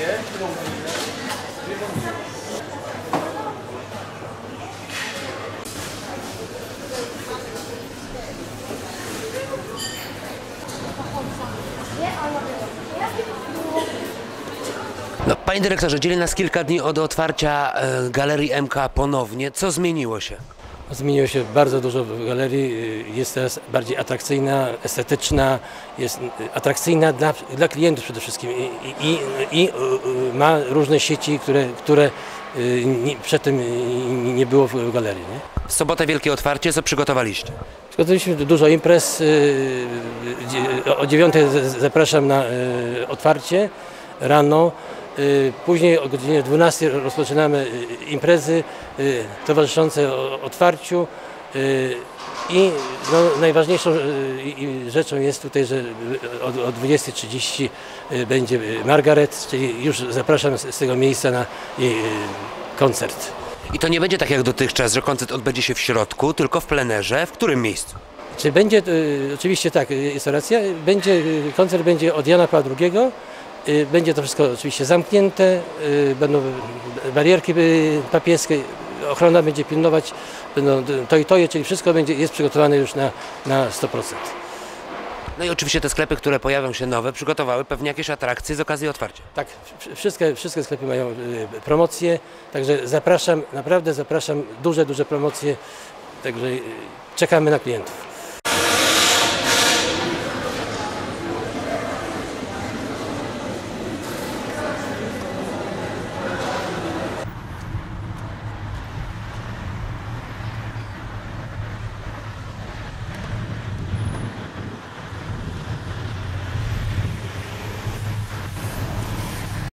dwie, którą gminę, dwie gminę. No, panie dyrektorze, dzieli nas kilka dni od otwarcia e, galerii MK ponownie. Co zmieniło się? Zmieniło się bardzo dużo w galerii, jest teraz bardziej atrakcyjna, estetyczna, jest atrakcyjna dla, dla klientów przede wszystkim i, i, i y, ma różne sieci, które, które y, nie, przedtem nie było w galerii. Nie? W sobotę wielkie otwarcie, co przygotowaliście? Przygotowaliśmy dużo imprez, y, o 9 zapraszam na otwarcie rano. Y, Później o godzinie 12 rozpoczynamy y, imprezy y, towarzyszące otwarciu. I no, najważniejszą rzeczą jest tutaj, że o 20.30 y, będzie Margaret, czyli już zapraszam z, tego miejsca na koncert. I to nie będzie tak jak dotychczas, że koncert odbędzie się w środku, tylko w plenerze. W którym miejscu? Czy będzie, oczywiście tak, jest racja, będzie, koncert będzie od Jana Pawła II, będzie to wszystko oczywiście zamknięte, y, będą barierki y, papieskie, ochrona będzie pilnować, będą y, to i to, czyli wszystko będzie, jest przygotowane już na, na 100%. No i oczywiście te sklepy, które pojawią się nowe, przygotowały pewnie jakieś atrakcje z okazji otwarcia. Tak, wsz- wszystkie, wszystkie sklepy mają y, promocje, także zapraszam, naprawdę zapraszam, duże, duże promocje, także y, czekamy na klientów.